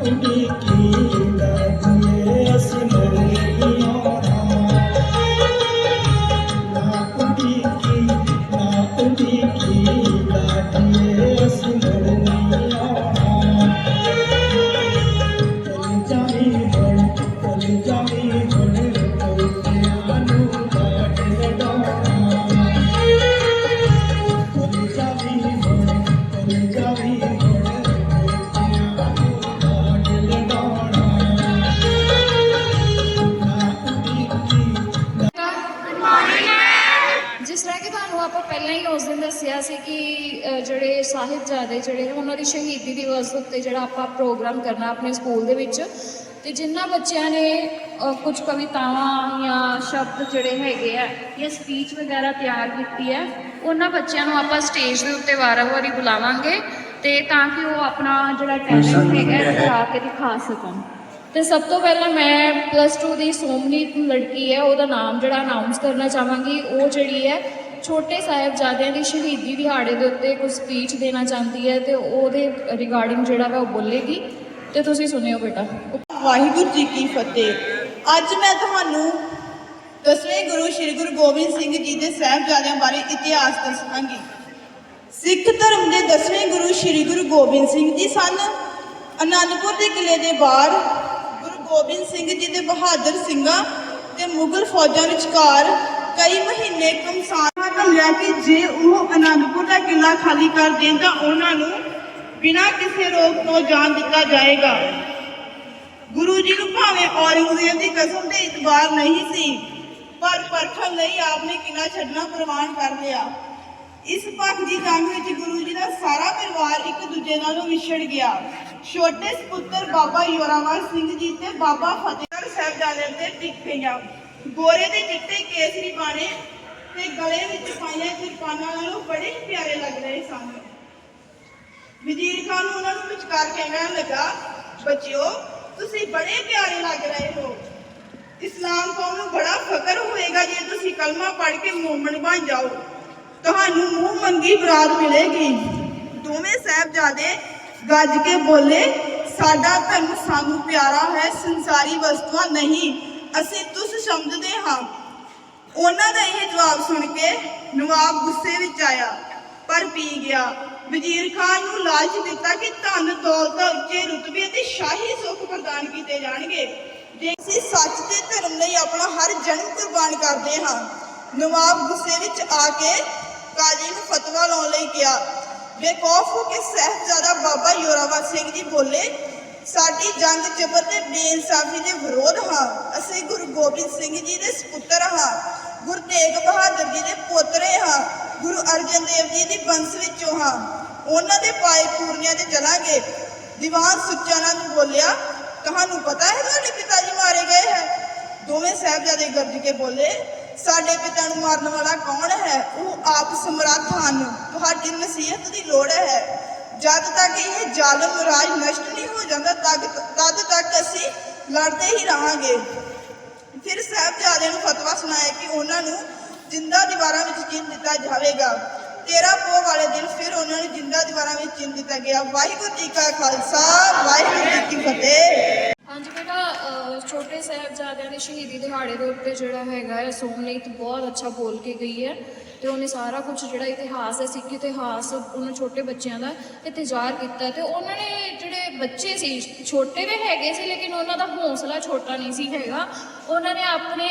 கொண்டே ਸ਼ਹੀਦੀ ਦਿਵਸ ਉੱਤੇ ਜਿਹੜਾ ਆਪਾਂ ਪ੍ਰੋਗਰਾਮ ਕਰਨਾ ਆਪਣੇ ਸਕੂਲ ਦੇ ਵਿੱਚ। ਤੇ ਜਿਨ੍ਹਾਂ ਬੱਚਿਆਂ ਨੇ ਕੁਝ ਕਵਿਤਾਵਾਂ ਜਾਂ ਸ਼ਬਦ ਜਿਹੜੇ ਹੈਗੇ ਆ ਜਾਂ ਸਪੀਚ ਵਗੈਰਾ ਤਿਆਰ ਕੀਤੀ ਹੈ ਉਹਨਾਂ ਬੱਚਿਆਂ ਨੂੰ ਆਪਾਂ ਸਟੇਜ ਦੇ ਉੱਤੇ ਵਾਰ-ਵਾਰੀ ਬੁਲਾਵਾਂਗੇ ਤੇ ਤਾਂ ਕਿ ਉਹ ਆਪਣਾ ਜਿਹੜਾ ਟੈਲੈਂਟ ਹੈਗਾ ਦਿਖਾ ਕੇ ਦਿਖਾ ਸਕਣ। ਤੇ ਸਭ ਤੋਂ ਪਹਿਲਾਂ ਮੈਂ ਪਲੱਸ 2 ਦੀ ਸੋਮਨੀਤ ਲੜਕੀ ਹੈ ਉਹਦਾ ਨਾਮ ਜਿਹੜਾ ਅਨਾਉਂਸ ਕਰਨਾ ਚਾਹਾਂਗੀ ਉਹ ਜਿਹੜੀ ਹੈ ਛੋਟੇ ਸਾਹਿਬਜ਼ਾਦਿਆਂ ਦੀ ਸ਼ਹੀਦੀ ਦਿਹਾੜੇ ਦੇ ਉੱਤੇ ਕੋਈ ਸਪੀਚ ਦੇਣਾ ਚਾਹੁੰਦੀ ਹੈ ਤੇ ਉਹਦੇ ਰਿਗਾਰਡਿੰਗ ਜਿਹੜਾ ਵਾ ਉਹ ਬੋਲੇਗੀ ਤੇ ਤੁਸੀਂ ਸੁਣਿਓ ਬੇਟਾ। ਵਾਹਿਗੁਰੂ ਜੀ ਕੀ ਫਤਿਹ। ਅੱਜ ਮੈਂ ਤੁਹਾਨੂੰ ਦਸਵੇਂ ਗੁਰੂ ਸ੍ਰੀ ਗੁਰੂ ਗੋਬਿੰਦ ਸਿੰਘ ਜੀ ਦੇ ਸਾਹਿਬਜ਼ਾਦਿਆਂ ਬਾਰੇ ਇਤਿਹਾਸ ਦੱਸਾਂਗੀ। ਸਿੱਖ ਧਰਮ ਦੇ ਦਸਵੇਂ ਗੁਰੂ ਸ੍ਰੀ ਗੁਰੂ ਗੋਬਿੰਦ ਸਿੰਘ ਜੀ ਸਨ। ਅਨੰਦਪੁਰ ਦੇ ਕਿਲੇ ਦੇ ਬਾਹਰ ਗੁਰੂ ਗੋਬਿੰਦ ਸਿੰਘ ਜੀ ਦੇ ਬਹਾਦਰ ਸਿੰਘਾਂ ਤੇ ਮੁਗਲ ਫੌਜਾਂ ਵਿਚਕਾਰ ਕਈ ਮਹੀਨੇ ਕਮਸਾਨ ਹਾਕਮ ਲਿਆ ਕਿ ਜੇ ਉਹ ਅਨੰਦਪੁਰ ਦਾ ਕਿਲਾ ਖਾਲੀ ਕਰ ਦੇਣ ਤਾਂ ਉਹਨਾਂ ਨੂੰ ਬਿਨਾਂ ਕਿਸੇ ਰੋਕ ਤੋਂ ਜਾਣ ਦਿੱਤਾ ਜਾਏਗਾ। ਗੁਰੂ ਜੀ ਨੂੰ ਭਾਵੇਂ ਔਰੰਗਜ਼ੇਬ ਦੀ ਕਸਮ ਤੇ ਇਤਬਾਰ ਨਹੀਂ ਸੀ, ਪਰ ਪਰਖਣ ਲਈ ਆਪਨੇ ਕਿਲਾ ਛੱਡਣਾ ਪ੍ਰਵਾਨ ਕਰ ਲਿਆ। ਇਸ ਭੱਖ ਦੀ ਜੰਗ ਵਿੱਚ ਗੁਰੂ ਜੀ ਦਾ ਸਾਰਾ ਪਰਿਵਾਰ ਇੱਕ ਦੂਜੇ ਨਾਲੋਂ ਵਿਛੜ ਗਿਆ। ਛੋਟੇ ਸੁਪੁੱਤਰ ਬਾਬਾ ਯੋਰਾਵਰ ਸਿੰਘ ਜੀ ਤੇ ਬਾਬਾ ਫਤਿਹਗੜ੍ਹ ਸਾਹਿਬਜ਼ਾਦੇ ਤੇ ਟਿਕ ਗਈਆਂ ਗੋਰੇ ਦੇ ਚਿੱਟੇ ਕੇਸਰੀ ਬਾਣੇ ਤੇ ਗਲੇ ਵਿੱਚ ਪਾਈਆਂ ਕਿਰਪਾਨਾਂ ਨਾਲੋਂ ਬੜੇ ਪਿਆਰੇ ਲੱਗ ਰਹੇ ਸਨ। ਵਜ਼ੀਰ ਖਾਨ ਨੂੰ ਉਹਨਾਂ ਨੂੰ ਵਿਚਕਾਰ ਕਹਿਣ ਲੱਗਾ, ਬੱਚਿਓ, ਤੁਸੀਂ ਬੜੇ ਪਿਆਰੇ ਲੱਗ ਰਹੇ ਹੋ। ਇਸਲਾਮ ਕੌਮ ਨੂੰ ਬੜਾ ਫ਼ਕਰ ਹੋਏਗਾ ਜੇ ਤੁਸੀਂ ਕਲਮਾ ਪੜ੍ਹ ਕੇ ਮੂਮਨ ਬਣ ਜਾਓ। ਤੁਹਾਨੂੰ ਮੂੰਹ ਮੰਗੀ ਬਰਾਤ ਮਿਲੇਗੀ। ਦੋਵੇਂ ਸਾਹਿਬਜ਼ਾਦੇ ਗੱਜ ਕੇ ਬੋਲੇ, ਸਾਡਾ ਧਰਮ ਸਾਨੂੰ ਪਿਆਰਾ ਹੈ, ਸੰਸਾਰੀ ਵਸਤੂਆਂ ਨਹੀਂ ਅਸੀਂ ਤੁਸ ਸਮਝਦੇ ਹਾਂ। ਉਹਨਾਂ ਦਾ ਇਹ ਜਵਾਬ ਸੁਣ ਕੇ ਨਵਾਬ ਗੁੱਸੇ ਵਿੱਚ ਆਇਆ, ਪਰ ਪੀ ਗਿਆ। ਵਜ਼ੀਰ ਖਾਨ ਨੂੰ ਲਾਲਚ ਦਿੱਤਾ ਕਿ ਧਨ ਦੌਲਤ ਉੱਚੇ ਰੁਤਬੇ ਅਤੇ ਸ਼ਾਹੀ ਸੁੱਖ ਪ੍ਰਦਾਨ ਕੀਤੇ ਜਾਣਗੇ। ਜੇ ਅਸੀਂ ਸੱਚ ਤੇ ਧਰਮ ਲਈ ਆਪਣਾ ਹਰ ਜਨਮ ਕੁਰਬਾਨ ਕਰਦੇ ਹਾਂ, ਨਵਾਬ ਗੁੱਸੇ ਵਿੱਚ ਆ ਕੇ ਕਾਜੀ ਨੂੰ ਫਤਵਾ ਲਾਉਣ ਲਈ ਗਿਆ ਬੇਕੌਫ ਹੋ ਕੇ ਸਹਿਬਜ਼ਾਦਾ ਬਾਬਾ ਯੋਰਾਵਰ ਸਿੰਘ ਜੀ ਬੋਲੇ ਸਾਡੀ ਜੰਗ ਜਬਰ ਤੇ ਬੇਇਨਸਾਫੀ ਦੇ ਵਿਰੋਧ ਹਾਂ। ਅਸੀਂ ਗੁਰੂ ਗੋਬਿੰਦ ਸਿੰਘ ਜੀ ਦੇ ਸੁਪੁੱਤਰ ਹਾਂ। ਗੁਰੂ ਤੇਗ ਬਹਾਦਰ ਜੀ ਦੇ ਪੋਤਰੇ ਹਾਂ। ਗੁਰੂ ਅਰਜਨ ਦੇਵ ਜੀ ਦੀ ਬੰਸ ਵਿੱਚੋਂ ਹਾਂ। ਉਹਨਾਂ ਦੇ ਪਾਏ ਪੂਰਨਿਆਂ ਤੇ ਚਲਾਂਗੇ। ਦੀਵਾਨ ਸੁੱਚਾਨਾ ਨੂੰ ਬੋਲਿਆ, ਤੁਹਾਨੂੰ ਪਤਾ ਹੈ ਤੁਹਾਡੇ ਪਿਤਾ ਜੀ ਮਾਰੇ ਗਏ ਹੈ? ਦੋਵੇਂ ਸਾਹਿਬਜ਼ਾਦੇ ਗਰਜ ਕੇ ਬੋਲੇ, ਸਾਡੇ ਪਿਤਾ ਨੂੰ ਮਾਰਨ ਵਾਲਾ ਕੌਣ ਹੈ? ਉਹ ਆਪ ਸਮਰੱਥ ਹਨ। ਤੁਹਾਡੀ ਨਸੀਹਤ ਦੀ ਲੋੜ ਹੈ। ਜਦ ਤੱਕ ਇਹ ਜ਼ਾਲਮ ਰਾਜ ਨਸ਼ਟ ਨਹੀਂ ਹੋ ਜਾਂਦਾ ਤਦ ਤਦ ਤੱਕ ਅਸੀਂ ਲੜਦੇ ਹੀ ਰਹਾਂਗੇ। ਫਿਰ ਸਾਹਿਬਜ਼ਾਦਿਆਂ ਨੂੰ ਫਤਵਾ ਸੁਣਾਇਆ ਕਿ ਉਹਨਾਂ ਨੂੰ ਜਿੰਦਾ ਦੀਵਾਰਾਂ ਵਿੱਚ ਚਿਣ ਦਿੱਤਾ ਜਾਵੇਗਾ। ਤੇਰਾ ਪੋਹ ਵਾਲੇ ਦਿਨ ਫਿਰ ਉਹਨਾਂ ਨੂੰ ਜਿੰਦਾ ਦੀਵਾਰਾਂ ਵਿੱਚ ਚਿਣ ਦਿੱਤਾ ਗਿਆ। ਵਾਹਿਗੁਰੂ ਜੀ ਕਾ ਖਾਲਸਾ, ਵਾਹਿਗੁਰੂ ਜੀ ਕੀ ਫਤਿਹ। ਹਾਂਜੀ ਬੇਟਾ ਛੋਟੇ ਸਾਹਿਬਜ਼ਾਦਿਆਂ ਦੇ ਸ਼ਹੀਦੀ ਦਿਹਾੜੇ ਦੇ ਉੱਤੇ ਜਿਹੜਾ ਹੈਗਾ ਹੈ, ਸੋਮਨੀਤ ਬਹੁਤ ਅੱਛਾ ਬੋਲ ਕੇ ਗਈ ਹੈ। ਤੇ ਉਹਨੇ ਸਾਰਾ ਕੁਝ ਜਿਹੜਾ ਇਤਿਹਾਸ ਹੈ, ਸਿੱਖ ਇਤਿਹਾਸ, ਉਹਨਾਂ ਛੋਟੇ ਬੱਚਿਆਂ ਦਾ ਇੰਤਜ਼ਾਰ ਕੀਤਾ ਤੇ ਉਹਨਾਂ ਨੇ ਜਿਹੜੇ ਬੱਚੇ ਸੀ, ਛੋਟੇ ਵੀ ਹੈਗੇ ਸੀ, ਲੇਕਿਨ ਉਹਨਾਂ ਦਾ ਹੌਸਲਾ ਛੋਟਾ ਨਹੀਂ ਸੀ ਹੈਗਾ। ਉਹਨਾਂ ਨੇ ਆਪਣੇ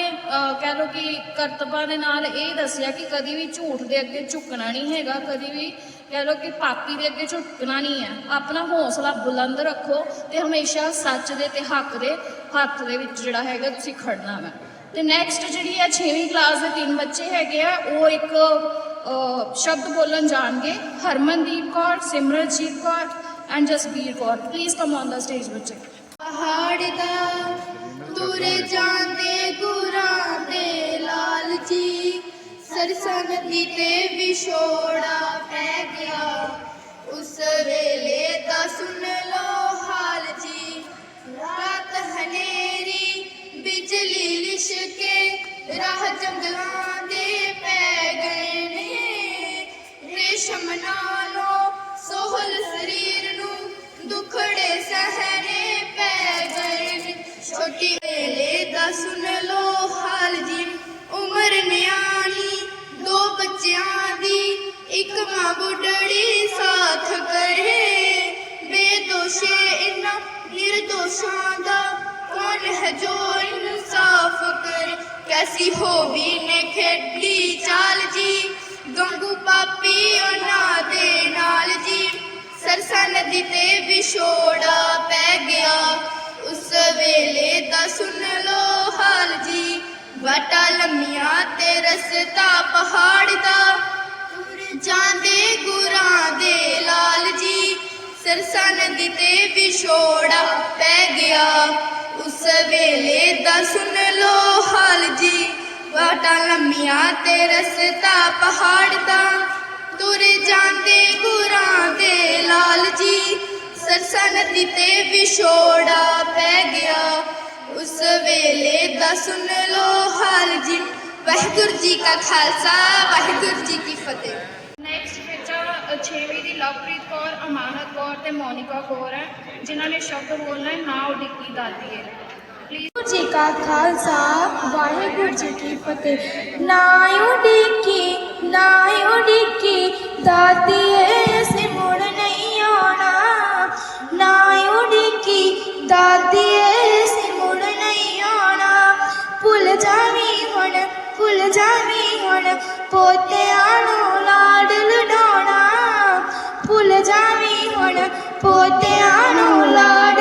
ਕਹਿ ਲਓ ਕਿ ਕਰਤੱਵਾਂ ਦੇ ਨਾਲ ਇਹ ਦੱਸਿਆ ਕਿ ਕਦੀ ਵੀ ਝੂਠ ਦੇ ਅੱਗੇ ਝੁਕਣਾ ਨਹੀਂ ਹੈਗਾ, ਕਦੀ ਵੀ ਕਹਿ ਲਓ ਕਿ ਪਾਪੀ ਦੇ ਅੱਗੇ ਝੁਕਣਾ ਨਹੀਂ ਹੈ। ਆਪਣਾ ਹੌਸਲਾ ਬੁਲੰਦ ਰੱਖੋ ਤੇ ਹਮੇਸ਼ਾ ਸੱਚ ਦੇ ਤੇ ਹੱਕ ਦੇ ਹੱਥ ਦੇ ਵਿੱਚ ਜਿਹੜਾ ਹੈਗਾ ਤੁਸੀਂ ਖੜਨਾ ਵਾ। ਤੇ ਨੈਕਸਟ ਜਿਹੜੀ ਹੈ 6ਵੀਂ ਕਲਾਸ ਦੇ ਤਿੰਨ ਬੱਚੇ ਹੈਗੇ ਆ, ਉਹ ਇੱਕ ਸ਼ਬਦ ਬੋਲਣ ਜਾਣਗੇ। Harmandeep Kaur, Simranjeet Kaur and Jasbir Kaur. Please come on the stage ਬੱਚੇ। ਪਹਾੜ ਦਾ ਤੁਰ ਜਾਂਦੇ ਗੁਰਾਂ ਦੇ ਲਾਲਚੀ ਸਰਸਾ ਨਦੀ ਤੇ ਵਿਛੋੜਾ ਪੈ ਗਿਆ। ਉਸ ਵੇਲੇ ਦਾ ਸੁਣ ਲੋ ਹਾਲ ਜੀ, ਰਾਤ ਹਨੇਰੀ ਬਿਜਲੀ ਲਿਸ਼ਕੇ ਰਾਹ ਜੰਗਲਾਂ ਦੇ ਪੈ ਗਏ ਨੇ। ਰੇਸ਼ਮ ਨਾਲੋਂ ਸੋਹਲ ਸਰੀਰ ਨੂੰ ਦੁਖੜੇ ਸਹਰੇ ਪੈ ਗਏ ਨੇ। ਛੋਟੀ ਵੇਲੇ ਦਾ ਸੁਣ ਲੋ ਹਾਲ ਜੀ। ਉਮਰ ਨਿਆਣੀ, ਦੋ ਬੱਚਿਆਂ ਦੀ ਇੱਕ ਮਾਂ ਬੁੱਢੜੀ ਸਾਥ ਕਰੇ। ਬੇਦੋਸ਼ੇ ਇਨਾ ਨਿਰਦੋਸ਼ਾਂ ਦਾ ਕੌਣ ਹੈ ਜੋ ਇਨਸਾਫ ਕਰੇ ਕੈਸੀ ਹੋਵੀ ਨੇ ਖੇਡੀ ਚਾਲ ਜੀ ਗੰਗੂ ਪਾਪੀ ਉਹਨਾਂ ਦੇ ਨਾਲ ਜੀ ਸਰਸਾ ਨਦੀ ਤੇ ਵਿਛੋੜਾ ਪੈ ਗਿਆ ਉਸ ਵੇਲੇ ਦਾ ਸੁਣ ਲੋ ਹਾਲ ਜੀ ਵਾਟਾ ਲੰਮੀਆਂ ਤੇ ਰਸਤਾ ਪਹਾੜ ਦਾ ਤੁਰ ਜਾਂਦੇ ਗੁਰਾਂ ਦੇ ਲਾਲ ਜੀ ਸਰਸਾ ਨਦੀ ਤੇ ਵਿਛੋੜਾ ਪੈ ਗਿਆ ਉਸ ਵੇਲੇ ਦਾ ਸੁਣ ਲੋ ਹਾਲ ਜੀ ਵਾਟਾ ਲੰਮੀਆਂ ਤੇ ਰਸਤਾ ਪਹਾੜ ਦਾ ਤੁਰ ਜਾਂਦੇ ਗੁਰਾਂ ਦੇ ਲਾਲ ਜੀ ਸਰਸਾ ਨਦੀ ਤੇ ਵਿਛੋੜਾ ਪੈ ਗਿਆ ਉਸ ਵੇਲੇ ਦਾ ਸੁਣ ਲੋ ਹਾਲ ਜੀ ਵਾਹਿਗੁਰੂ ਜੀ ਕਾ ਖਾਲਸਾ ਵਾਹਿਗੁਰੂ ਜੀ ਕੀ ਫਤਿਹ ਨੈਕਸਟ ਬੱਚਾ ਛੇਵੀਂ ਦੀ ਲਵਪ੍ਰੀਤ ਕੌਰ ਅਮਾਨਤ ਕੌਰ ਤੇ ਮੋਨਿਕਾ ਕੌਰ ਹੈ ਜਿਨ੍ਹਾਂ ਨੇ ਸ਼ਬਦ ਬੋਲਣਾ ਹੈ ਨਾ ਉਡੀਕੀ ਦਾਦੀ ਹੈ ਪਲੀਜ਼ ਵਾਹਿਗੁਰੂ ਜੀ ਕਾ ਖਾਲਸਾ ਵਾਹਿਗੁਰੂ ਜੀ ਕੀ ਫਤਿਹ ਨਾ ਉਡੀਕੀ ਨਾ ਉਡੀਕੀ ਦਾਦੀਏ ਸੇ ਮੁੜ ਨਹੀਂ ਆਉਣਾ ਨਾ ਉਡੀਕੀ ਦਾਦੀਏ ਸੇ ਮੁੜ ਨਹੀਂ ਆਉਣਾ ਭੁੱਲ ਜਾਵੀਂ ਹੁਣ ਭੁੱਲ ਜਾਵੀਂ ਹੁਣ ਪੋਤਿਆਂ ਨੂੰ ਲਾਡ ਲਡਾਉਣਾ ਭੁੱਲ ਜਾਵੀਂ ਹੁਣ ਪੋਤਿਆਂ ਨੂੰ ਲਾਡ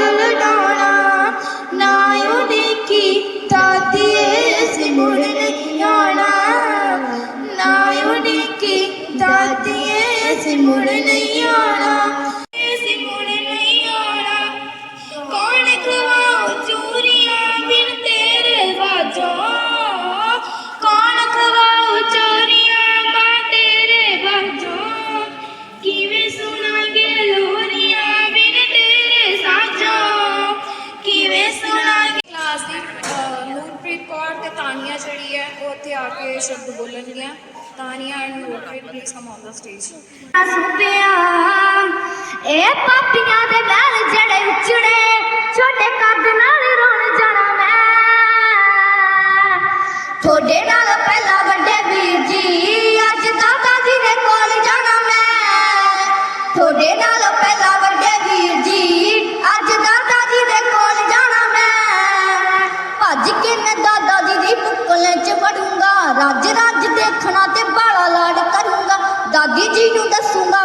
ਇੱਥੇ ਸ਼ਬਦ ਬੋਲਣਗੀਆਂ Tania and Noorpreet please come on the stage Supriya, ਇਹ ਪਾਪੀਆਂ ਦੇ ਬੈਲ ਜੜੇ ਉਚੜੇ, ਛੋਟੇ ਕੱਦ ਨਾਲ ਰੋਣ ਜਾਣਾ ਮੈਂ। ਤੁਹਾਡੇ ਰੱਖਣਾ ਤੇ ਬਾਲਾ ਲਾਡ ਕਰੂੰਗਾ। ਦਾਦੀ ਜੀ ਨੂੰ ਦੱਸੂੰਗਾ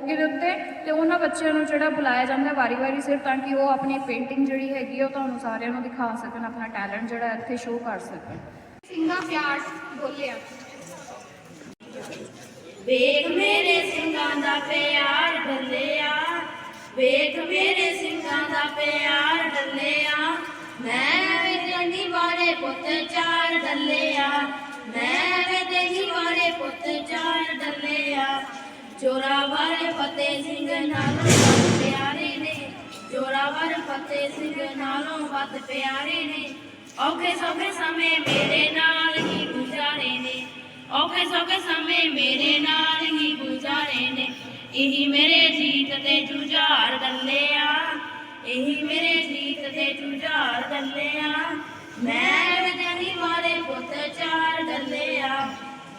ਮੌਕੇ ਦੇ ਉੱਤੇ ਤੇ ਉਹਨਾਂ ਬੱਚਿਆਂ ਨੂੰ ਜਿਹੜਾ ਬੁਲਾਇਆ ਜਾਂਦਾ ਵਾਰੀ-ਵਾਰੀ ਸਿਰ ਤਾਂ ਕਿ ਉਹ ਆਪਣੀ ਪੇਂਟਿੰਗ ਜਿਹੜੀ ਹੈਗੀ ਆ ਉਹ ਤੁਹਾਨੂੰ ਸਾਰਿਆਂ ਨੂੰ ਦਿਖਾ ਸਕਣ ਆਪਣਾ ਟੈਲੈਂਟ ਜਿਹੜਾ ਇੱਥੇ ਸ਼ੋਅ ਕਰ ਸਕਣ। ਸਿੰਘਾ ਪਿਆਰ ਬੋਲਿਆ। ਵੇਖ ਮੇਰੇ ਸਿੰਘਾਂ ਦਾ ਪਿਆਰ ਡੱਲਿਆ ਵੇਖ ਮੇਰੇ ਸਿੰਘਾਂ ਦਾ ਪਿਆਰ ਡੱਲਿਆ। ਮੈਂ ਵੇ ਤੇਰੀ ਵਾਲੇ ਪੁੱਤ ਚਾਰ ਡੱਲਿਆ ਮੈਂ ਵੇ ਤੇਰੀ ਵਾਲੇ ਪੁੱਤ ਚਾਰ ਡੱਲਿਆ। ਜੋਰਾ ਵਾਲੇ ਫਤਿਹ ਸਿੰਘ ਨਾਲੋਂ ਵੱਧ ਪਿਆਰੇ ਨੇ। ਜੋਰਾ ਫਤਿਹ ਸਿੰਘ ਨਾਲੋਂ ਵੱਧ ਪਿਆਰੇ ਨੇ। ਔਖੇ ਸੌਖੇ ਸਮੇਂ ਮੇਰੇ ਨਾਲ ਹੀ ਗੁਜ਼ਾਰੇ ਨੇ। ਔਖੇ ਸੌਖੇ ਸਮੇਂ ਮੇਰੇ ਨਾਲ ਹੀ ਗੁਜ਼ਾਰੇ ਨੇ। ਇਹੀ ਮੇਰੇ ਜੀਤ ਤੇ ਜੁਝਾਰ ਡੱਲਿਆ ਇਹੀ ਮੇਰੇ ਜੀਤ ਤੇ ਜੁਝਾਰ ਡੱਲਿਆ ਮੈਂ ਵਿਦਨੀ ਵਾਲੇ ਪੁੱਤ ਚਾਰ ਡੱਲਿਆ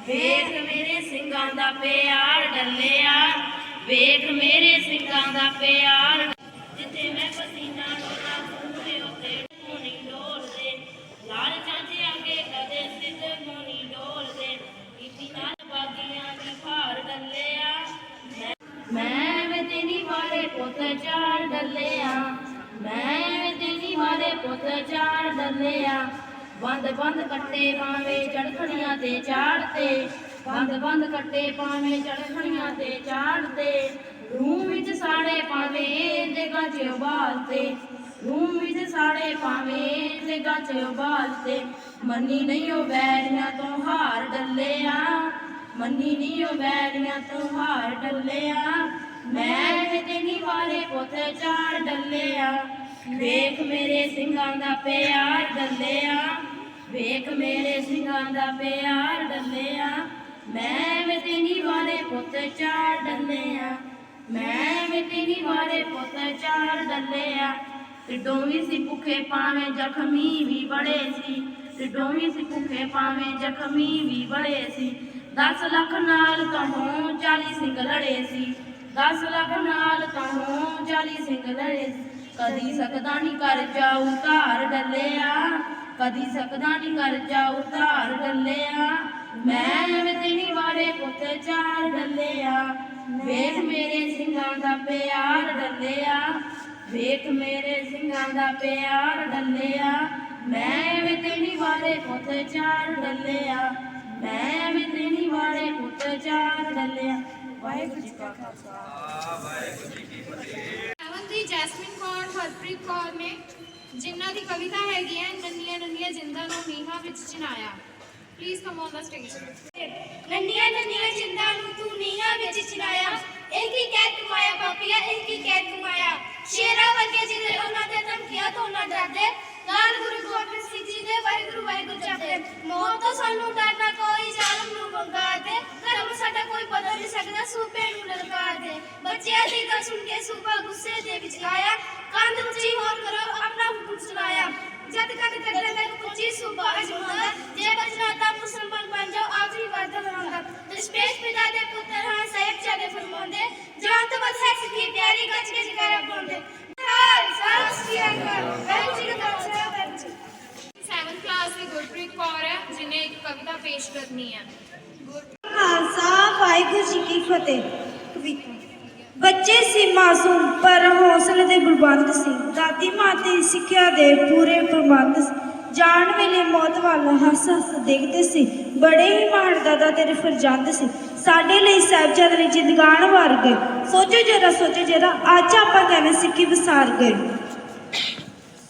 ਵੇਖ ਮੇਰੇ ਸਿੰਘਾਂ ਦਾ ਪਿਆਰ ਡੱਲਿਆ ਵੇਖ ਮੇਰੇ ਸਿੰਘਾਂ ਦਾ ਪਿਆਰ। ਜਿੱਥੇ ਮੈਂ ਪਸੀਨਾ ਡੋਲਾ ਖੂਨੇ ਉੱਤੇ ਖੂਨੀ ਡੋਲਦੇ। ਲਾਲ ਚਾਚੇ ਅੱਗੇ ਕਦੇ ਸਿੱਧ ਖੂਨੀ ਡੋਲਦੇ। ਇਤੀ ਨਾਲ ਬਾਗੀਆਂ ਦੀ ਭਾਰ ਡੱਲਿਆ। ਮੈਂ- ਮੈਂ ਵੇ ਤੇਰੀ ਵਾਲੇ ਪੁੱਤ ਚਾਰ ਡੱਲਿਆ। ਮੈਂ ਵੇ ਤੇਰੀ ਵਾਲੇ ਪੁੱਤ ਚਾਰ ਡੱਲਿਆ। ਬੰਦ ਬੰਦ ਕੱਟੇ ਪਾਵੇਂ ਚੜਖੜੀਆਂ ਤੇ ਚਾੜਤੇ ਬੰਦ ਬੰਦ ਕੱਟੇ ਪਾਵੇਂ ਚੜਖਣੀਆਂ ਤੇ ਚਾੜਤੇ ਰੂਮ ਵਿੱਚ ਸਾੜੇ ਪਾਵੇਂ ਦੇ ਗਾਜੇ ਉਬਾਲਤੇ ਰੂਮ ਵਿੱਚ ਸਾੜੇ ਪਾਵੇਂ ਤੇ ਗੱਚ ਉਬਾਲ ਮੰਨੀ ਨਹੀਂ ਉਹ ਬੈਰੀਆਂ ਤੋਂ ਹਾਰ ਡੱਲਿਆ। ਮੰਨੀ ਨਹੀਂ ਉਹ ਬੈਰੀਆਂ ਤੋਂ ਹਾਰ ਡੱਲਿਆ। ਮੈਂ ਤੇ ਤੇਨੀ ਵਾਲੇ ਪੁੱਤ ਚਾਰ ਡੱਲਿਆ। ਵੇਖ ਮੇਰੇ ਸਿੰਘਾਂ ਦਾ ਪਿਆਰ ਡੱਲਿਆ। ਵੇਖ ਮੇਰੇ ਸਿੰਘਾਂ ਦਾ ਪਿਆਰ ਡੱਲਿਆ। ਮੈਂ ਵੇ ਤੇਨੀ ਵਾਲੇ ਪੁੱਤ ਚਾਰ ਡੱਲਿਆ ਮੈਂ ਵੇ ਤੇਨੀ ਵਾਲੇ ਪੁੱਤ ਚਾਰ ਡੱਲਿਆ ਢਿੱਡੋਂ ਵੀ ਸੀ ਭੁੱਖੇ ਪਾਵੇਂ ਜ਼ਖਮੀ ਵੀ ਬੜੇ ਸੀ। ਢਿੱਡੋਂ ਵੀ ਸੀ ਭੁੱਖੇ ਪਾਵੇਂ ਜ਼ਖਮੀ ਵੀ ਬੜੇ ਸੀ। 10 ਲੱਖ ਨਾਲ ਤਹੋਂ 40 ਸਿੰਘ ਲੜੇ ਸੀ। 10 ਲੱਖ ਨਾਲ ਤਹੋਂ 40 ਸਿੰਘ ਲੜੇ ਸੀ। ਕਦੀ ਸਕਦਾ ਨਹੀਂ ਕਰ ਜਾ ਉਤਾਰ ਡੱਲਿਆ ਕਦੀ ਸਕਦਾ ਨਹੀਂ ਕਰ ਜਾ ਉਤਾਰ ਡੱਲਿਆ ਮੈਂ ਵੇ ਤੇਰੀ ਵਾਰੇ ਪੁੱਤ ਚਾਰ ਡੱਲਿਆ ਵੇਖ ਮੇਰੇ ਸਿੰਘਾਂ ਦਾ ਪਿਆਰ ਡੱਲਿਆ। ਵੇਖ ਮੇਰੇ ਸਿੰਘਾਂ ਦਾ ਪਿਆਰ ਡੱਲਿਆ। ਮੈਂ ਵੇ ਤੇਰੀ ਵਾਰੇ ਪੁੱਤ ਚਾਰ ਡੱਲਿਆ। ਮੈਂ ਵੇ ਤੇਰੀ ਵਾਰੇ ਪੁੱਤ ਚਾਰ ਡੱਲਿਆ। ਵਾਹਿਗੁਰੂ ਜੀ ਕਾ ਖਾਲਸਾ। ਐਵਨ ਦੀ ਜੈਸਮਿਨ ਕੌਰ ਹਰਪ੍ਰੀਤ ਕੌਰ ਨੇ ਜਿਨ੍ਹਾਂ ਦੀ ਕਵਿਤਾ ਹੈਗੀ ਹੈ ਨੰਨੀਆਂ ਨੰਨੀਆਂ ਜਿੰਦਾਂ ਨੂੰ ਨੀਹਾਂ ਵਿੱਚ ਚਿਨਾਇਆ please come on the stage ਨੰਨੀਆਂ ਨੰਨੀਆਂ ਜਿੰਦਾਂ ਨੂੰ ਤੂੰ ਨੀਹਾਂ ਵਿੱਚ ਚਿਨਾਇਆ ਇਹ ਕੀ ਕਹਿ ਕਮਾਇਆ, ਪਾਪੀਆ? ਇਹ ਕੀ ਕਹਿ ਕਮਾਇਆ? ਸ਼ੇਰਾਂ ਵਰਗੇ ਜਿਹਦੇ ਉਹਨਾਂ ਦੇ ਧਮਕੀਆਂ ਤੋਂ ਨਾ ਡਰਦੇ ਨਾਲ ਗੁਰੂ ਗੋਬਿੰਦ ਸਿੰਘ ਜੀ ਦੇ ਵਾਹਿਗੁਰੂ ਵਾਹਿਗੁਰੂ ਜਪਦੇ ਮੌਤ ਤੋਂ ਸਾਨੂੰ ਡਰਨਾ ਕੋਈ, ਜ਼ਾਲਮ ਨੂੰ ਵੰਗਾ ਦੇ। ਧਰਮ ਸਾਡਾ ਕੋਈ ਬਦਲ ਨਹੀਂ ਸਕਦਾ, ਸੂਬੇ ਨੂੰ ਲਲਕਾਰ ਦੇ। ਬੱਚਿਆਂ ਦੀ ਗੱਲ ਸੁਣ ਕੇ ਸੂਬਾ ਗੁੱਸੇ ਦੇ ਵਿੱਚ ਆਇਆ। ਕੰਧ ਉੱਚੀ ਹੋਰ ਕਰੋ, ਆਪਣਾ ਹੁਕਮ ਸੁਣਾਇਆ। ਜਦ ਕੱਟ ਕੱਟੇ ਮੈਂ ਉੱਚੀ ਸੂਬਾ ਅਜਮਾਉਂਦਾ, ਜੇ ਬਚਣਾ ਤਾਂ ਮੁਸਲਮਾਨ ਬਣ ਜਾਓ, ਆਖਰੀ ਵਾਰ ਦਵਾਉਂਦਾ ਦਸ਼ਮੇਸ਼ ਪਿਤਾ ਦੇ ਪੁੱਤਰ ਹਾਂ, ਸਾਹਿਬ ਚਾਲੇ ਫਰਮਾਉਂਦੇ ਜਾਨ ਤੋਂ ਬਸ ਹੈ ਸਿੱਖੀ ਪਿਆਰੀ ਗੱਜ ਕੇ ਜਕਾਰਾ ਪਾਉਂਦੇ। ਹਾਲ ਸਾਸ ਕੀ ਅੰਗਰ ਵੈਲ ਜੀ ਦਾ ਸਾਹਿਬ ਜੀ 7th ਕਲਾਸ ਦੀ ਗੁਰਪ੍ਰੀਤ ਕੌਰ ਹੈ ਜਿਨੇ ਇੱਕ ਕਵਿਤਾ ਪੇਸ਼ ਕਰਨੀ ਹੈ। ਖਾਲਸਾ, ਵਾਹਿਗੁਰੂ ਜੀ ਕੀ ਫਤਿਹ। ਕਵਿਤਾ। ਬੱਚੇ ਸੀ ਮਾਸੂਮ, ਪਰ ਹੌਸਲੇ ਦੇ ਗੁਰਬੰਦ ਸੀ। ਦਾਦੀ ਮਾਂ ਦੀ ਸਿੱਖਿਆ ਦੇ ਪੂਰੇ ਪ੍ਰਬੰਧ ਜਾਣ ਵੇਲੇ ਮੌਤ ਵੱਲ ਹੱਸ ਹੱਸ ਦੇਖਦੇ ਸੀ। ਬੜੇ ਹੀ ਮਾਣ ਦਾਦਾ ਤੇਰੇ ਫਰਜ਼ੰਦ ਸੀ। ਸਾਡੇ ਲਈ ਸਾਹਿਬਜ਼ਾਦੇ ਨੇ ਜ਼ਿੰਦਗਾਨ ਵਾਰ ਗਏ। ਸੋਚੋ ਜਰਾ ਸੋਚੋ ਜਰਾ, ਅੱਜ ਆਪਾਂ ਕਿਵੇਂ ਸਿੱਖੀ ਵਿਸਾਰ ਗਏ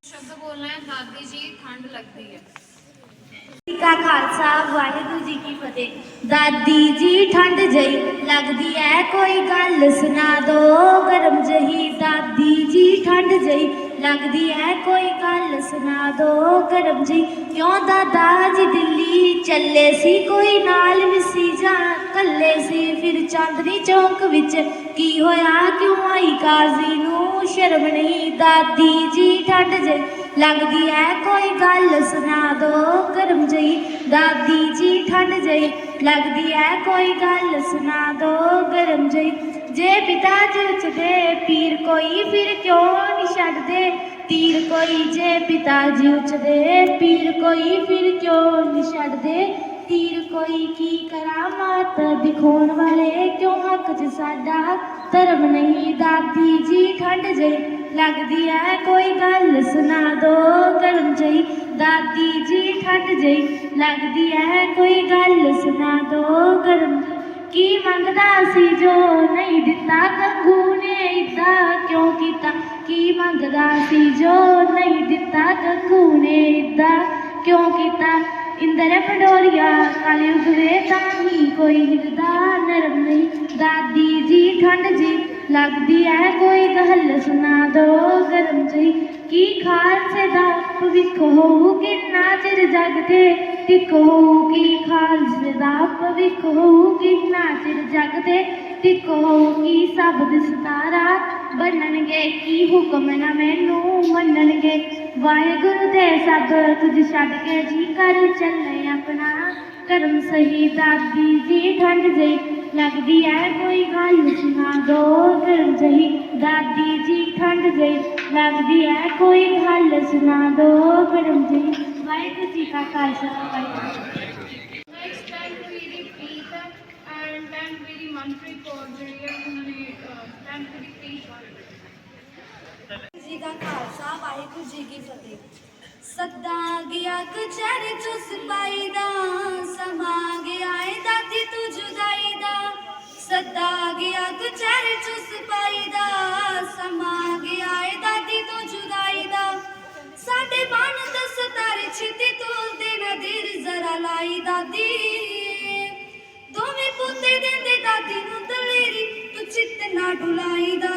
ਸ਼ਬਦ ਬੋਲਣਾ ਹੈ ਦਾਦੀ ਜੀ ਠੰਡ ਲੱਗਦੀ ਹੈ ਜੀ ਕਾ ਖਾਲਸਾ, ਵਾਹਿਗੁਰੂ ਜੀ ਕੀ ਫਤਿਹ। ਦਾਦੀ ਜੀ ਠੰਡ ਜਈ, ਲੱਗਦੀ ਐ ਕੋਈ ਗੱਲ ਸੁਣਾ ਦੋ। ਗਰਮ ਜਹੀ ਦਾਦੀ ਜੀ ਠੰਡ ਜਈ, ਲੱਗਦੀ ਐ ਕੋਈ ਗੱਲ ਸੁਣਾ ਦੋ। ਗਰਮ ਜੀ ਕਿਉਂ ਦਾਦਾ ਜੀ ਦਿੱਲੀ ਚੱਲੇ ਸੀ? ਕੋਈ ਨਾਲ ਵਿਸੀ ਜਾਂ ਕੱਲੇ ਸੀ? ਫਿਰ ਚਾਂਦਨੀ ਚੌਂਕ ਵਿੱਚ ਕੀ ਹੋਇਆ? ਕਿਉਂ ਆਈ ਕਾਜ਼ੀ ਨੂੰ ਸ਼ਰਮ ਨਹੀਂ? ਦਾਦੀ ਜੀ ਠੰਡ ਜਈ ਲੱਗਦੀ ਐ ਕੋਈ ਗੱਲ, ਸੁਣਾ ਦੋ ਗਰਮ ਜਈ, ਦਾਦੀ ਜੀ ਠੰਡ ਜਈ। ਲੱਗਦੀ ਐ ਕੋਈ ਗੱਲ, ਸੁਣਾ ਦੋ ਗਰਮ ਜਈ। ਜੇ ਪਿਤਾ ਜੀ ਉਚਦੇ ਪੀਰ ਕੋਈ ਫਿਰ ਕਿਉਂ ਨਹੀਂ ਛੱਡਦੇ? ਤੀਰ ਕੋਈ ਜੇ ਪਿਤਾ ਜੀ ਉਚਦੇ ਪੀਰ ਕੋਈ ਫਿਰ ਕਿਉਂ ਨਹੀਂ ਛੱਡਦੇ? ਤੀਰ ਕੋਈ ਕੀ ਕਰਾਮਾਤ ਦਿਖਾਉਣ ਵਾਲੇ? ਕਿਉਂ ਹੱਕ 'ਚ ਸਾਡਾ ਧਰਮ ਨਹੀਂ? ਦਾਦੀ ਜੀ ਠੰਡ ਜਈ। ਲੱਗਦੀ ਐ, ਕੋਈ ਗੱਲ ਸੁਣਾ ਦੋ ਗਰਮ ਜਈ ਦਾਦੀ ਜੀ ਠੰਡ ਜਈ। ਲੱਗਦੀ ਐ, ਕੋਈ ਗੱਲ ਸੁਣਾ ਦੋ ਗਰਮ ਕੀ ਮੰਗਦਾ ਸੀ ਜੋ ਨਹੀਂ ਦਿੱਤਾ ਗੰਗੂ ਨੇ ਇਦਾਂ ਕਿਉਂ ਕੀਤਾ? ਕੀ ਮੰਗਦਾ ਸੀ ਜੋ ਨਹੀਂ ਦਿੱਤਾ ਗੰਗੂ ਨੇ ਇਦਾਂ ਕਿਉਂ ਕੀਤਾ? ਇੰਦਰ ਪਡੋਰੀਆ ਕਲਯੁਗ ਵੇ ਤਾਂ ਹੀ ਕੋਈ ਹਿਰਦਾ ਨਰਮ ਨਹੀਂ। ਦਾਦੀ ਜੀ ਠੰਡ ਜੀ ਲੱਗਦੀ ਐ, ਕੋਈ ਗੱਲ ਸੁਣਾ ਦੋ ਗਰਮ ਜੀ ਕੀ ਖਾਲਸੇ ਦਾ ਭਵਿੱਖ ਹੋਊ, ਕਿੰਨਾ ਚਿਰ ਜਗ ਤੇ ਟਿਕ ਹੋਊ, ਕੀ ਖਾਲਸੇ ਦਾ ਭਵਿੱਖ ਹੋਊ, ਕਿੰਨਾ ਚਿਰ ਜਗ ਤੇ ਟਿਕ ਹੋਊ, ਕੀ ਸਭ ਦਸਤਾਰਾ ਬਣਨਗੇ? ਕੀ ਹੁਕਮ ਨਾ ਮੈਨੂੰ ਮੰਨਣਗੇ? ਵਾਹਿਗੁਰੂ ਦੇ ਸਭ ਤੁਝ ਛੱਡ ਕੇ ਜੀ ਕਰ ਚੱਲੇ ਆਪਣਾ। ਕਰਮ ਸਹੀ ਦਾਦੀ ਜੀ, ਠੰਡ ਜਈ ਲੱਗਦੀ ਐ ਕੋਈ ਗੱਲ ਸੁਣਾ ਦੋ ਕਰਮ ਜਈ ਦਾਦੀ ਜੀ ਠੰਡ ਜਈ ਲੱਗਦੀ ਐ ਕੋਈ ਗੱਲ ਸੁਣਾ ਦੋ ਕਰਮ ਜਈ ਵਾਹਿਗੁਰੂ ਜੀ ਕਾ ਖਾਲਸਾ ਵਾਹਿਗੁਰੂ ਜੀ ਕੀ ਫਤਿਹ। ਨੈਕਸਟ ਟਾਈਮ ਮੇਰੀ ਪ੍ਰੀਤ ਐਂਡ ਟਾਈਮ ਮੇਰੀ ਮਨਪ੍ਰੀਤ ਕੌਰ ਜਿਹੜੀ ਹੈ ਉਹਨਾਂ ਨੇ ਟਾਈਮ ਮੇਰੀ ਪ੍ਰੀਤ ਜੀ ਦਾ ਖਾਲਸਾ ਵਾਹਿਗੁਰੂ ਜੀ ਕੀ ਫਤਿਹ ਸਦਾ ਗਿਆ ਕਚਹਿਰੇ ਚ ਸਿਪਾਈ ਦਾ ਸਮਾ ਗਿਆ ਏ ਦਾਦੀ ਤੂੰ ਜੁਦਾਈ ਸਦਾ ਗਿਆ ਕਚਹਿਰੇ ਚ ਸਿਪਾਈ ਦਾ ਸਮਾ ਗਿਆ, ਏ ਦਾਦੀ ਤੂੰ ਜੁਦਾਈ ਦਾ ਸਾਡੇ ਮਨ ਦਸ ਤਾਰੇ ਛੇਤੀ ਤੋਲਦੇ ਨਾ ਦੇਰ ਜ਼ਰਾ ਲਾਈ ਦਾਦੀ। ਦੋਵੇਂ ਪੁੱਤੇ ਦਿੰਦੇ ਦਾਦੀ ਨੂੰ ਦਲੇਰੀ, ਤੂੰ ਚਿੱਤ ਨਾ ਡੁਲਾਈ ਦਾ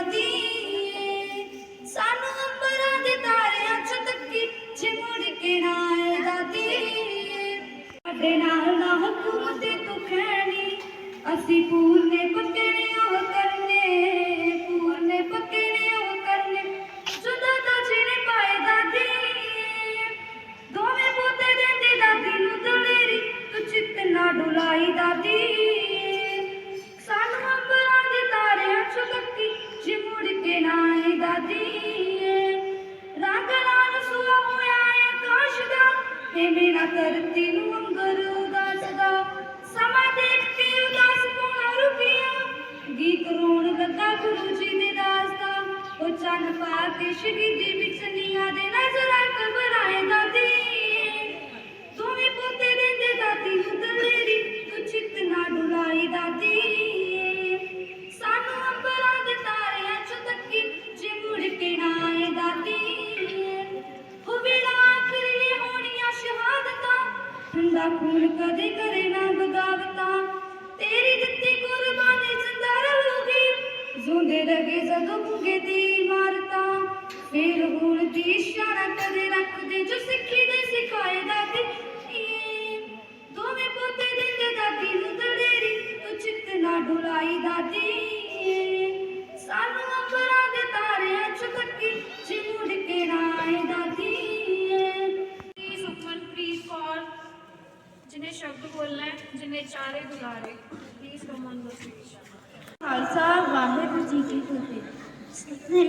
ਪਾ ਸ਼ਹੀਦੀ ਵਿੱਚ ਨੀਆਂ ਦੇ ਨਜ਼ਰਾਂ ਘਬਰਾਏ ਦਾਦੀ। ਦੋਵੇਂ ਪੋਤੇ ਦਿੰਦੇ ਦਾਦੀ ਨੂੰ ਦਲੇਰੀ ਤੂੰ ਚਿੱਤ ਨਾ ਡੁਲਾਈ ਦਾਦੀ। ਸਾਨੂੰ ਅੰਬਰਾਂ ਦੇ ਤਾਰਿਆਂ ਚ ਤੱਕੀ ਜੇ ਮੁੜ ਕੇ ਨਾ ਆਏ ਦਾਦੀ। ਹੋਵੇ ਆਖਰੀ ਹੋਣੀਆਂ ਸ਼ਹਾਦਤਾਂ, ਠੰਡਾ ਖੂਨ ਕਦੇ ਕਰੇ ਨਾ ਬਗਾਵਤਾਂ। ਤੇਰੀ ਦਿੱਤੀ ਕੁਰਬਾਨੀ ਜ਼ਿੰਦਾ ਰਹੂਗੀ ਜ਼ੁੰਦੇ ਲਗੇ ਜਦੋਂ ਗੁੰਗੇ ਦੀ ਚਿੱਤ ਨਾ ਡੁਲਾਈ ਦਾਦੀ ਸਾਨੂੰ ਅੰਬਰਾਂ ਦੇ ਤਾਰਿਆਂ ਚ ਤੱਕੀ ਜੇ ਮੁੜ ਕੇ ਨਾ ਆਏ ਦਾਦੀ ਸੁਖਮਨਪ੍ਰੀਤ ਕੌਰ ਜਿਹਨੇ ਸ਼ਬਦ ਬੋਲਣਾ ਹੈ ਜਿਹਨੇ ਚਾਰੇ ਦੁਲਾਰੇ please come on the stage Khalsa Waheguru ji ਕੀ ਫਤਿਹ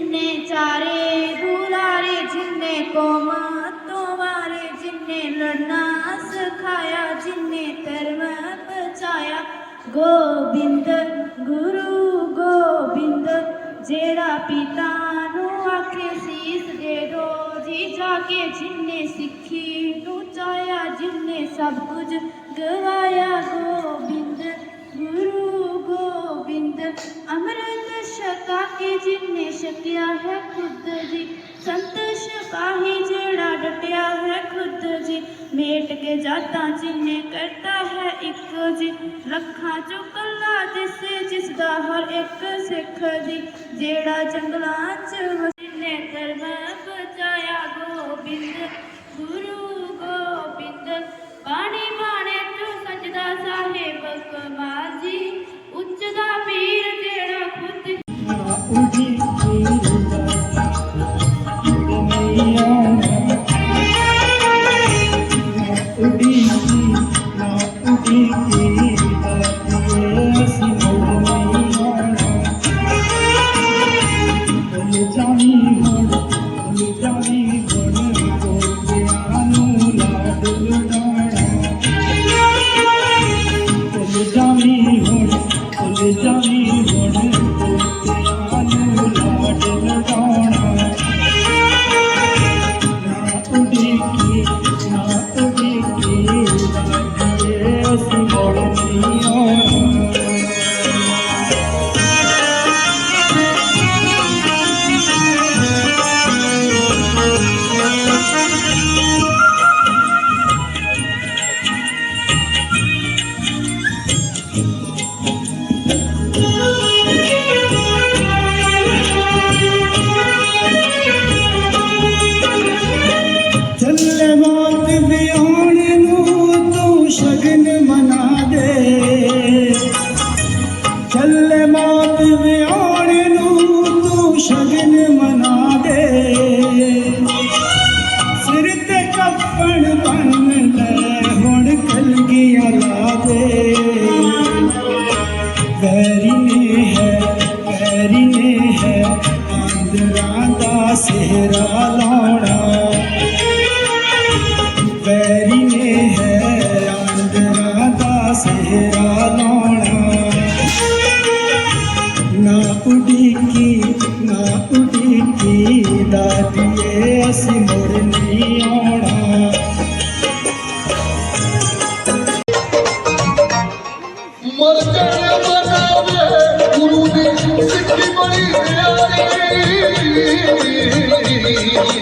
ਸਭ ਕੁਝ ਗਵਾਇਆ ਗੋਬਿੰਦ, ਗੁਰੂ ਗੋਬਿੰਦ। ਅੰਮ੍ਰਿਤ ਛਕਾ ਕੇ ਜਿਨੇ ਛਕਿਆ ਹੈ ਖੁਦ ਜੀ, ਸੰਤ ਸਿਪਾਹੀ ਜਿਹੜਾ ਡਟਿਆ ਹੈ ਖੁਦ ਜੀ। ਮੇਟ ਕੇ ਜਾਤਾਂ ਜਿਨੇ ਕਰਤਾ ਹੈ ਇੱਕ ਜੀ, ਲੱਖਾਂ ਚੋਂ ਕੱਲਾ ਦਿਸੇ ਜਿਸ ਦਾ ਹਰ ਇੱਕ ਸਿੱਖ ਜੀ। ਜਿਹੜਾ ਜੰਗਲਾਂ ਚ ਆਂਦਰਾਂ ਦਾ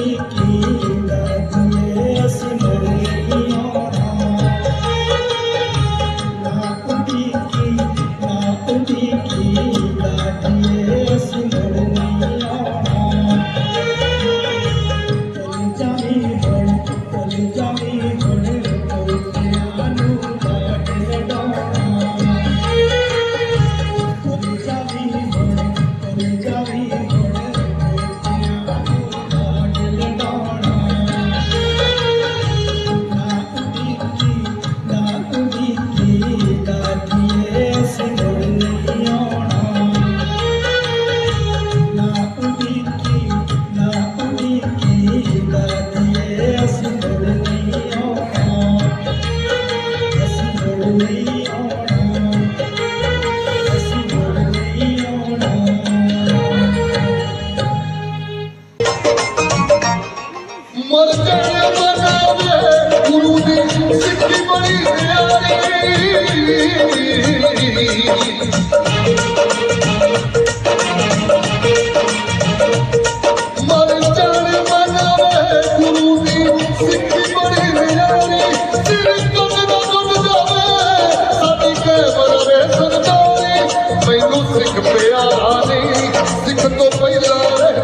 की I'm